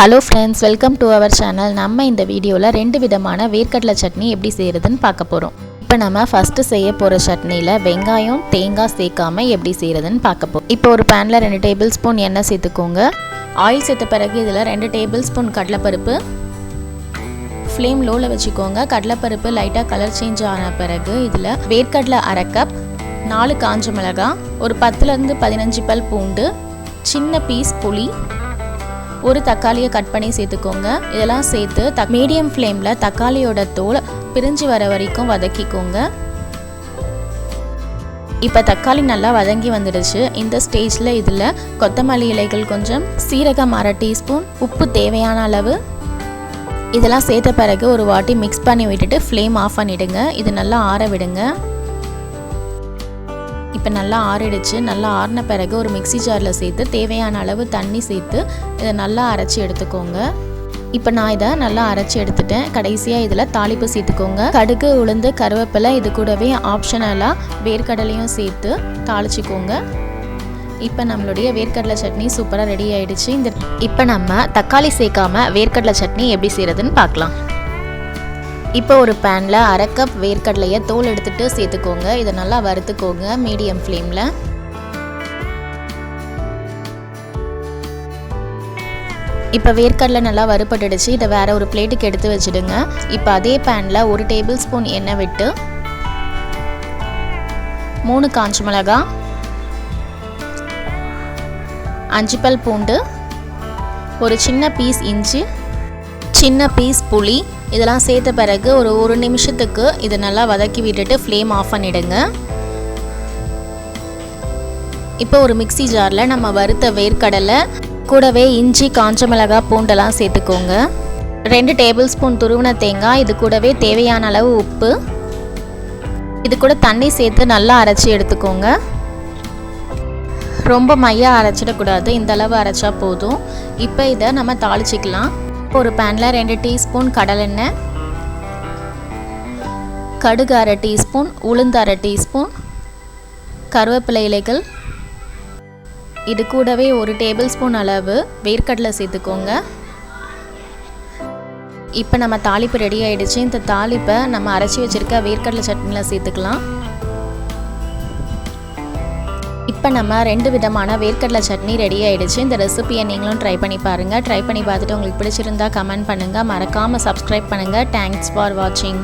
Hello friends welcome to our channel நம்ம இந்த வீடியோவில் ரெண்டு விதமான வேர்க்கடலை சட்னி எப்படி செய்கிறதுன்னு பார்க்க போகிறோம் இப்போ நம்ம ஃபஸ்ட்டு செய்ய போகிற சட்னியில் வெங்காயம் தேங்காய் சேர்க்காம எப்படி செய்கிறதுன்னு பார்க்க போகிறோம் இப்போ ஒரு பேனில் ரெண்டு டேபிள் ஸ்பூன் எண்ணெய் சேர்த்துக்கோங்க. ஆயில் சேர்த்த பிறகு இதில் ரெண்டு டேபிள் ஸ்பூன் கடலைப்பருப்பு ஃப்ளேம் லோவில் வச்சுக்கோங்க. கடலைப்பருப்பு லைட்டாக கலர் சேஞ்ச் ஆன பிறகு இதில் வேர்க்கடலை அரை கப் நாலு காஞ்ச மிளகாய் ஒரு பத்துலேருந்து பதினஞ்சு பல் பூண்டு சின்ன பீஸ் புளி ஒரு தக்காளியை கட் பண்ணி சேர்த்துக்கோங்க. இதெல்லாம் சேர்த்து த மீடியம் ஃப்ளேமில் தக்காளியோட தோல் பிரிஞ்சு வர வரைக்கும் வதக்கிக்கோங்க. இப்போ தக்காளி நல்லா வதங்கி வந்துடுச்சு. இந்த ஸ்டேஜில் இதில் கொத்தமல்லி இலைகள் கொஞ்சம் சீரகம் அரை டீஸ்பூன் உப்பு தேவையான அளவு. இதெல்லாம் சேர்த்த பிறகு ஒரு வாட்டி மிக்ஸ் பண்ணி விட்டுட்டு ஃப்ளேம் ஆஃப் பண்ணிவிடுங்க இது நல்லா ஆற விடுங்க. இப்போ நல்லா ஆறிடுச்சு. நல்லா ஆறின பிறகு ஒரு மிக்சி ஜாரில் சேர்த்து தேவையான அளவு தண்ணி சேர்த்து இதை நல்லா அரைச்சி எடுத்துக்கோங்க. இப்போ நான் இதை நல்லா அரைச்சி எடுத்துட்டேன். கடைசியாக இதில் தாளிப்பு சேர்த்துக்கோங்க. கடுகு உளுந்து கருவேப்பிலை இது கூடவே ஆப்ஷனலாக வேர்க்கடலையும் சேர்த்து தாளிச்சிக்கோங்க. இப்போ நம்மளுடைய வேர்க்கடலை சட்னி சூப்பராக ரெடி ஆகிடுச்சு இந்த இப்போ நம்ம தக்காளி சேர்க்காம வேர்க்கடலை சட்னி எப்படி செய்கிறதுன்னு பார்க்கலாம். இப்போ ஒரு பேனில் அரை கப் வேர்க்கடலையை தோல் எடுத்துகிட்டு சேர்த்துக்கோங்க. இதை நல்லா வறுத்துக்கோங்க மீடியம் ஃப்ளேமில் இப்போ வேர்க்கடலை நல்லா வறுபட்டுடுச்சு. இதை வேற ஒரு பிளேட்டுக்கு எடுத்து வச்சுடுங்க. இப்போ அதே பேனில் ஒரு டேபிள் ஸ்பூன் எண்ணெய் விட்டு மூணு காஞ்ச மிளகா அஞ்சு பல் பூண்டு ஒரு சின்ன பீஸ் இஞ்சி சின்ன பீஸ் புளி இதெல்லாம் சேர்த்த பிறகு ஒரு ஒரு நிமிஷத்துக்கு இதை நல்லா வதக்கி விட்டுட்டு ஃப்ளேம் ஆஃப் பண்ணிடுங்க. இப்போ ஒரு மிக்சி ஜாரில் நம்ம வறுத்த வேர்க்கடலை கூடவே இஞ்சி காஞ்ச மிளகாய் பூண்டெல்லாம் சேர்த்துக்கோங்க. ரெண்டு டேபிள் ஸ்பூன் துருவின தேங்காய் இது கூடவே தேவையான அளவு உப்பு. இது கூட தண்ணி சேர்த்து நல்லா அரைச்சி எடுத்துக்கோங்க. ரொம்ப மையாக அரைச்சிடக்கூடாது இந்த அளவு அரைச்சா போதும். இப்போ இதை நம்ம தாளிச்சிக்கலாம். ஒரு பேனில் ரெண்டு டீஸ்பூன் கடலெண்ணெய் கடுகு அரை டீஸ்பூன் உளுந்து அரை டீஸ்பூன் கருவேப்பிலை இலைகள். இது கூடவே ஒரு டேபிள் ஸ்பூன் அளவு வேர்க்கடலை சேர்த்துக்கோங்க. இப்போ நம்ம தாளிப்பு ரெடி ஆகிடுச்சு இந்த தாளிப்பை நம்ம அரைச்சி வச்சுருக்க வேர்க்கடலை சட்னியில் சேர்த்துக்கலாம். இப்போ நம்ம ரெண்டு விதமான வேர்க்கடலை சட்னி ரெடி ஆகிடுச்சு இந்த ரெசிபியை நீங்களும் ட்ரை பண்ணி பாருங்கள் ட்ரை பண்ணி பார்த்துட்டு உங்களுக்கு பிடிச்சிருந்தா கமெண்ட் பண்ணுங்கள் மறக்காமல் சப்ஸ்கிரைப் பண்ணுங்கள் தேங்க்ஸ் ஃபார் வாட்சிங்